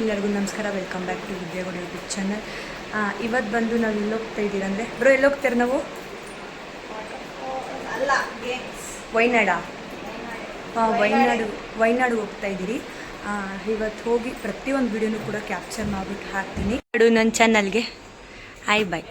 ಎಲ್ಲರಿಗೂ ನಮಸ್ಕಾರ. Welcome back to Vidyagowda YouTube channel ಇವತ್ತು ಬಂದು ನಾವು ಎಲ್ಲಿ ಹೋಗ್ತಾ ಇದ್ದೀರ ಅಂದರೆ? ಬ್ರೋ ಎಲ್ಲಿ ಹೋಗ್ತೀರ ನಾವು ವೈನಾಡ? ಹಾಂ ವೈನಾಡು. ವೈನಾಡು ಹೋಗ್ತಾ ಇದ್ದೀರಿ. ಇವತ್ತು ಹೋಗಿ ಪ್ರತಿಯೊಂದು ವಿಡಿಯೋನು ಕೂಡ ಕ್ಯಾಪ್ಚರ್ ಮಾಡಿಬಿಟ್ಟು ಹಾಕ್ತೀನಿ. ಅದು ನನ್ನ ಚಾನಲ್ಗೆ ಹಾಯ್ ಬಾಯ್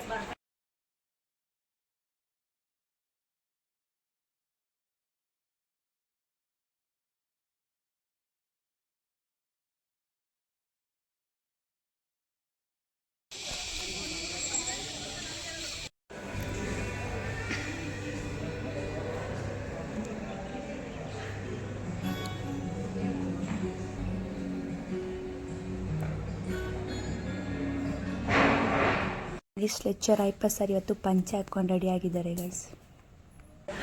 ಗೈಸ್ ಲೆಕ್ಚರ್ ಐಪ ಸರ್ ಇವತ್ತು ಪಂಚೆ ಹಾಕ್ಕೊಂಡು ರೆಡಿ ಆಗಿದ್ದಾರೆ ಗೈಸ್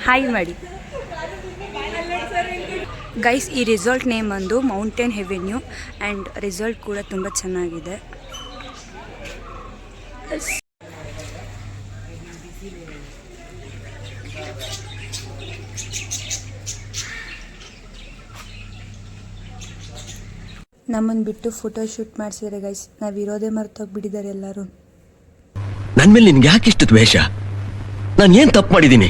ಹಾಯ್ ಮಾಡಿ ಗೈಸ್ ಈ ರಿಸಾರ್ಟ್ ನೇಮ್ ಒಂದು ಮೌಂಟೇನ್ ಹೆವೆನ್ಯೂ ಆ್ಯಂಡ್ ರಿಸಾರ್ಟ್ ಕೂಡ ತುಂಬ ಚೆನ್ನಾಗಿದೆ. ನಮ್ಮನ್ನು ಬಿಟ್ಟು ಫೋಟೋ ಶೂಟ್ ಮಾಡಿಸಿದ್ರೆ ಗೈಸ್ ನಾವು ಇರೋದೇ ಮರ್ತೋಗ್ಬಿಟ್ಟಿದ್ದಾರೆ ಎಲ್ಲರೂ. ಮೇಲೆ ನಿನ್ಗೆ ಯಾಕೆ ಇಷ್ಟು ದ್ವೇಷ? ನಾನು ಏನ್ ತಪ್ಪು ಮಾಡಿದ್ದೀನಿ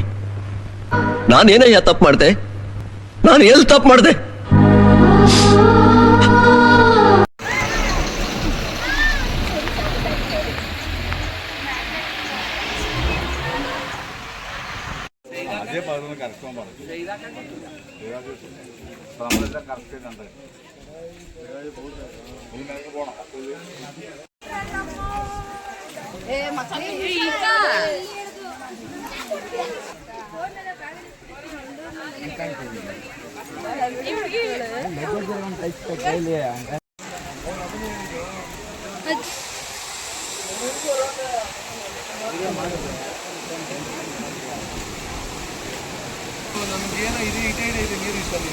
ನಾನೇನಯ್ಯ ತಪ್ಪು ಮಾಡ್ದೆ? ನಾನು ಎಲ್ಲಿ ತಪ್ಪು ಮಾಡ್ದೆ? ಅದೇ ನಮ್ಗೇನೋ ಇದು ಇಟೇ ಇದೆ ನೀರು ಇಷ್ಟಲ್ಲಿ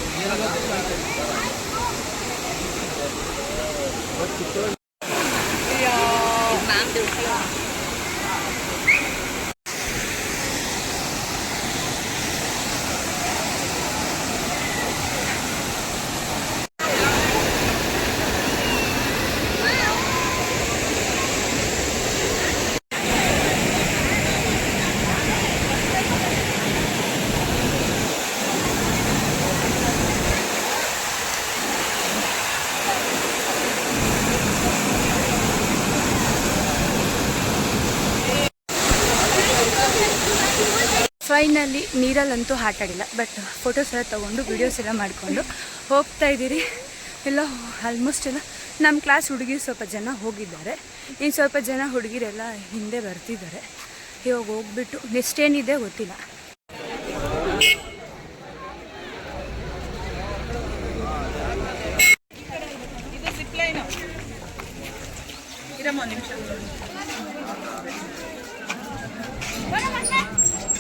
ಫೈನಲಿ ನೀರಲ್ಲಂತೂ ಆಟ ಆಡಿಲ್ಲ ಬಟ್ ಫೋಟೋಸ್ ಎಲ್ಲ ತೊಗೊಂಡು ವೀಡಿಯೋಸ್ ಎಲ್ಲ ಮಾಡಿಕೊಂಡು ಹೋಗ್ತಾ ಇದ್ದೀರಿ. ಎಲ್ಲ ಆಲ್ಮೋಸ್ಟ್ ಎಲ್ಲ ನಮ್ಮ ಕ್ಲಾಸ್ ಹುಡುಗಿ ಸ್ವಲ್ಪ ಜನ ಹೋಗಿದ್ದಾರೆ. ಇನ್ನು ಸ್ವಲ್ಪ ಜನ ಹುಡುಗಿರೆಲ್ಲ ಹಿಂದೆ ಬರ್ತಿದ್ದಾರೆ. ಇವಾಗ ಹೋಗ್ಬಿಟ್ಟು ನೆಕ್ಸ್ಟ್ ಏನಿದೆ ಗೊತ್ತಿಲ್ಲ.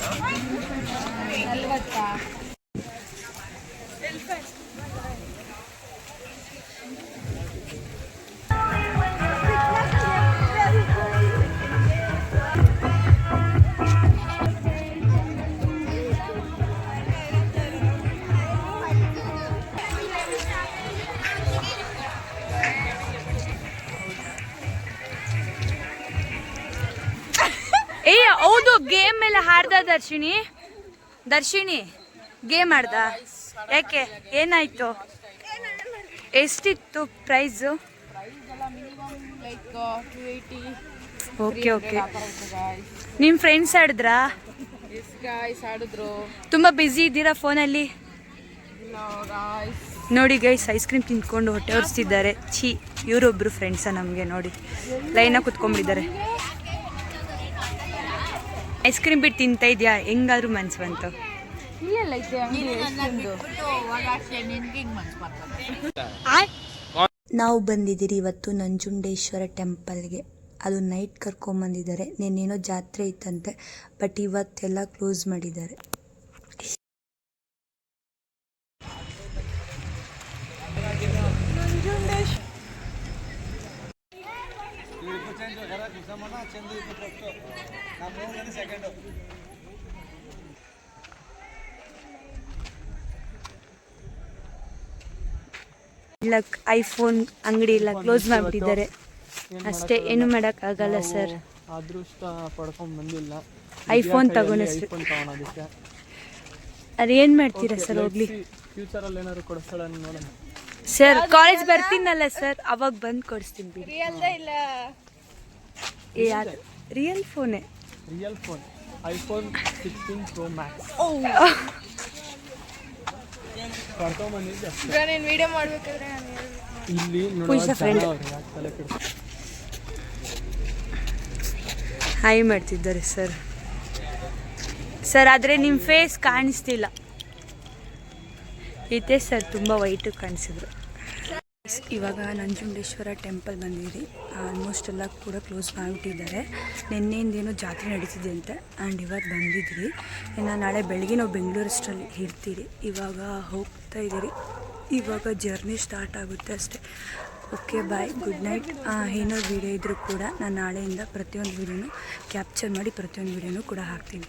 ಏ ದರ್ಶಿನಿ ದರ್ಶಿನಿ ಗೇಮ್ ಆಡ್ದ? ಯಾಕೆ? ಏನಾಯ್ತು? ಎಷ್ಟಿತ್ತು ಪ್ರೈಸು? ಓಕೆ ಓಕೆ ನಿಮ್ಮ ಫ್ರೆಂಡ್ಸ್ ಆಡಿದ್ರಾ? ತುಂಬಾ ಬ್ಯುಸಿ ಇದ್ದೀರಾ ಫೋನಲ್ಲಿ? ನೋಡಿ ಗೈಸ್ ಐಸ್ ಕ್ರೀಮ್ ತಿಂದ್ಕೊಂಡು ಹೊಟ್ಟೆ ಒರೆಸ್ತಿದ್ದಾರೆ. ಛೀ, ಇವರೊಬ್ರು ಫ್ರೆಂಡ್ಸ ನಮಗೆ ನೋಡಿ. ಲೈನಾಗಿ ಕುತ್ಕೊಂಡ್ಬಿಟ್ಟಿದ್ದಾರೆ. ಐಸ್ ಕ್ರೀಮ್ ಬಿಟ್ಟು ತಿಂತಾ ಇದೆಯಾ? ಹೆಂಗಾದ್ರೂ ಮನ್ಸು ಬಂತು. ನಾವು ಬಂದಿದ್ದೀರಿ ಇವತ್ತು ನಂಜುಂಡೇಶ್ವರ ಟೆಂಪಲ್ಗೆ. ಅದು ನೈಟ್ ಕರ್ಕೊಂಬಂದಿದ್ದಾರೆ. ನಿನ್ನೇನೋ ಜಾತ್ರೆ ಇತ್ತಂತೆ ಬಟ್ ಇವತ್ತೆಲ್ಲ ಕ್ಲೋಸ್ ಮಾಡಿದ್ದಾರೆ. ನಮ್ಮಣ್ಣ ಚಂದು ಇದ್ದು ಫಸ್ಟು ನಮ್ಮ ಜನ ಲಕ್ ಐಫೋನ್ ಅಂಗಡಿ ಇಲ್ಲ ಕ್ಲೋಸ್ ಮಾಡ್ಬಿಟ್ಟಿದ್ದಾರೆ. ಅಷ್ಟೇ ಏನು ಮಾಡೋಕ್ಕಾಗಲ್ಲ ಸರ್. ಅದೃಷ್ಟ ಪಡ್ಕೊಂಡು ಬಂದಿಲ್ಲ. ಐಫೋನ್ ತಗೊಂಡಷ್ಟು ಅದೇನು ಮಾಡ್ತೀರಾ ಸರ್ ಹೋಗ್ಲಿ. ಫ್ಯೂಚರಲ್ಲಿ ಏನಾದ್ರು ಕೊಡಿಸ್ತಾಳ ನೋಡೋಣ. ಸರ್ ಕಾಲೇಜ್ ಬರ್ತೀನಲ್ಲ ಸರ್ ಅವಾಗ ಬಂದು ಕೊಡಿಸ್ತೀನಿ ಬಿಡಿ. ಇಲ್ಲ? ಏ ರಿಯಲ್ ಫೋನೇ real phone iPhone sixteen pro max ಕರ್ಕೊಂಬಂದಿದ್ದೆ ನೀನು ವಿಡಿಯೋ ಮಾಡ್ಬೇಕಾದ್ರೆ ನಾನು ಇಲ್ಲಿ ಹಾಯ್ ಮಾಡ್ತಿದ್ದಾರೆ ಸರ್ ಸರ್ ಆದರೆ ನಿಮ್ಮ ಫೇಸ್ ಕಾಣಿಸ್ತಿಲ್ಲ. ಇದೆ ಸರ್ ತುಂಬ ವೈಟು ಕಾಣಿಸಿದ್ರು. ಇವಾಗ ನಂಜುಂಡೇಶ್ವರ ಟೆಂಪಲ್ ಬಂದಿರಿ ಆಲ್ಮೋಸ್ಟ್ ಎಲ್ಲ ಕೂಡ ಕ್ಲೋಸ್ ಮಾಡಿಬಿಟ್ಟಿದ್ದಾರೆ. ನಿನ್ನೆಯಿಂದೇನೋ ಜಾತ್ರೆ ನಡೀತಿದೆ ಅಂತ ಆ್ಯಂಡ್ ಇವಾಗ ಬಂದಿದ್ರಿ ಇನ್ನು ನಾಳೆ ಬೆಳಗ್ಗೆ ನಾವು ಬೆಂಗಳೂರು ಅಷ್ಟರಲ್ಲಿ ಇರ್ತೀರಿ. ಇವಾಗ ಹೋಗ್ತಾ ಇದ್ದೀರಿ. ಇವಾಗ ಜರ್ನಿ ಸ್ಟಾರ್ಟ್ ಆಗುತ್ತೆ ಅಷ್ಟೇ. ಓಕೆ ಬಾಯ್ ಗುಡ್ ನೈಟ್ ಏನೋ ವೀಡಿಯೋ ಇದ್ದರೂ ಕೂಡ ನಾನು ನಾಳೆಯಿಂದ ಪ್ರತಿಯೊಂದು ವೀಡಿಯೋನು ಕ್ಯಾಪ್ಚರ್ ಮಾಡಿ ಪ್ರತಿಯೊಂದು ವೀಡಿಯೋನು ಕೂಡ ಹಾಕ್ತೀನಿ.